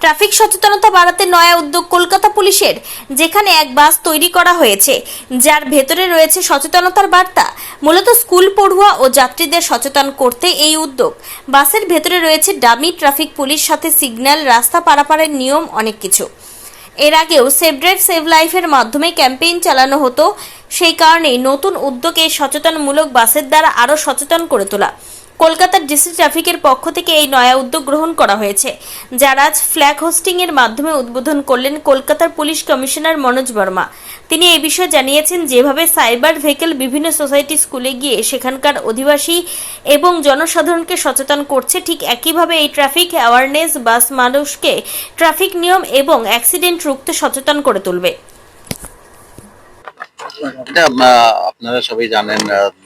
Traffic সচেতনতা বাড়াতে নয়া উদ্যোগ কলকাতা পুলিশের, যেখানে এক বাস তৈরি করা হয়েছে। যার ভেতরে রয়েছে সচেতনতার বার্তা। মূলত স্কুল পড়ুয়া ও যাত্রীদের সচেতন করতে এই উদ্যোগ। বাসের ভেতরে রয়েছে ডামি ট্রাফিক পুলিশ সাথে সিগন্যাল, রাস্তা পারাপারের নিয়ম, অনেক কিছু। এর আগেও সেভ ড্রাইভ সেভ লাইফের মাধ্যমে ক্যাম্পেইন চালানো হতো। সেই কারণেই নতুন উদ্যোগে সচেতনমূলক বাসের দ্বারা আরও সচেতন করে তোলা। কলকাতার ডিসি ট্রাফিকের পক্ষ থেকে এই নয়া উদ্যোগ গ্রহণ করা হয়েছে, যার আজ ফ্ল্যাগ হোস্টিং এর মাধ্যমে উদ্বোধন করলেন কলকাতার পুলিশ কমিশনার মনোজ বর্মা। তিনি এই বিষয়ে জানিয়েছেন, যেভাবে সাইবার ভেহিকেল বিভিন্ন সোসাইটি স্কুলে গিয়ে সেখানকার অধিবাসী এবং জনসাধারণকে সচেতন করছে, ঠিক একইভাবে এই ট্রাফিক অ্যাওয়ারনেস বাস মানুষকে ট্রাফিক নিয়ম এবং অ্যাক্সিডেন্ট রুখতে সচেতন করে তুলবে। এটা আপনারা সবাই জানেন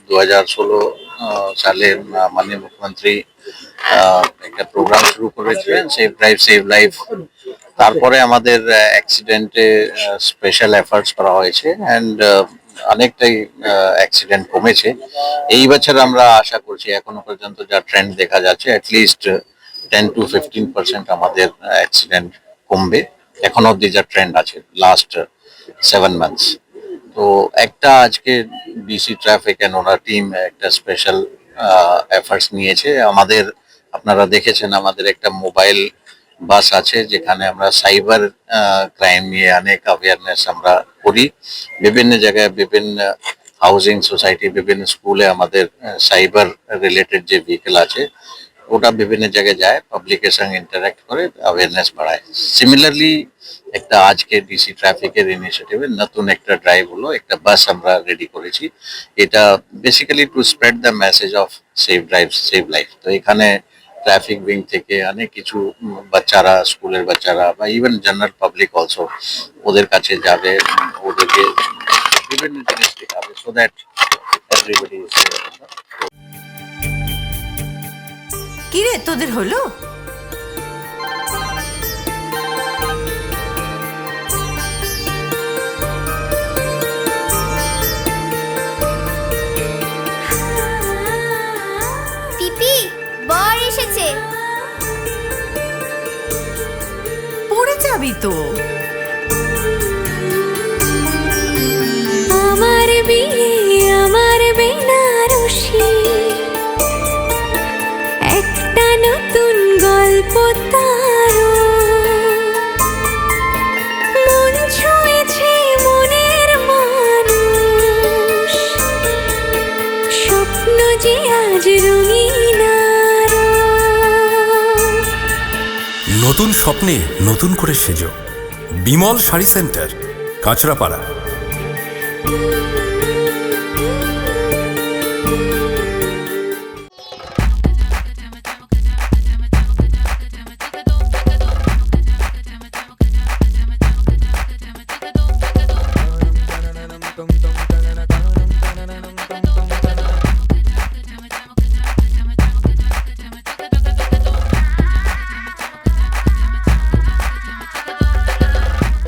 দু হাজার ষোলো সালে মাননীয় মুখ্যমন্ত্রী একটা প্রোগ্রাম শুরু করেছিলেন সেভ ড্রাইভ সেভ লাইফ তারপরে আমাদের অ্যাক্সিডেন্টে স্পেশাল এফার্টস করা হয়েছে অ্যান্ড অনেকটাই অ্যাক্সিডেন্ট কমেছে। এই বছর আমরা আশা করছি, এখনও পর্যন্ত যা ট্রেন্ড দেখা যাচ্ছে at least ten to fifteen percent আমাদের অ্যাক্সিডেন্ট কমবে। এখন অব্দি যা ট্রেন্ড আছে লাস্ট সেভেন মান্থস তো একটা আজকে ডিসি ট্রাফিক এন্ড ওনার টিম একটা স্পেশাল এফার্টস নিয়েছে। আমাদের, আপনারা দেখেছেন আমাদের একটা মোবাইল বাস আছে যেখানে আমরা সাইবার ক্রাইম নিয়ে অনেক অ্যাওয়ারনেস আমরা করি। বিভিন্ন জায়গায় বিভিন্ন হাউজিং সোসাইটি বিভিন্ন স্কুলে আমাদের সাইবার রিলেটেড যে ভেহিকেল আছে ওটা বিভিন্ন জায়গায় যায় পাবলিকের সঙ্গে ইন্টারাক্ট করে অ্যাওয়ারনেস বাড়ায়। সিমিলারলি একটা আজকে ডিসি ট্রাফিকের ইনিশিয়েটিভে নতুন একটা ড্রাইভ হলো, একটা বাস আমরা রেডি করেছি। এটা basically to spread the message of save drive save life তো এখানে ট্রাফিক উইং থেকে অনেক কিছু বাচ্চারা, স্কুলের বাচ্চারা বা ইভেন জেনারেল পাবলিক অলসো ওদের কাছে যাবে, ওদেরকে বিভিন্ন জিনিস শেখাবে সো দ্যাট এভরিবডি কিরে তোদের হলো? পিপি বর এসেছে। পড়ে যাবি তো। নতুন গল্প স্বপ্ন নতুন স্বপ্নে নতুন করে সেজো। বিমল শাড়ি সেন্টার কাঁচরাপাড়া।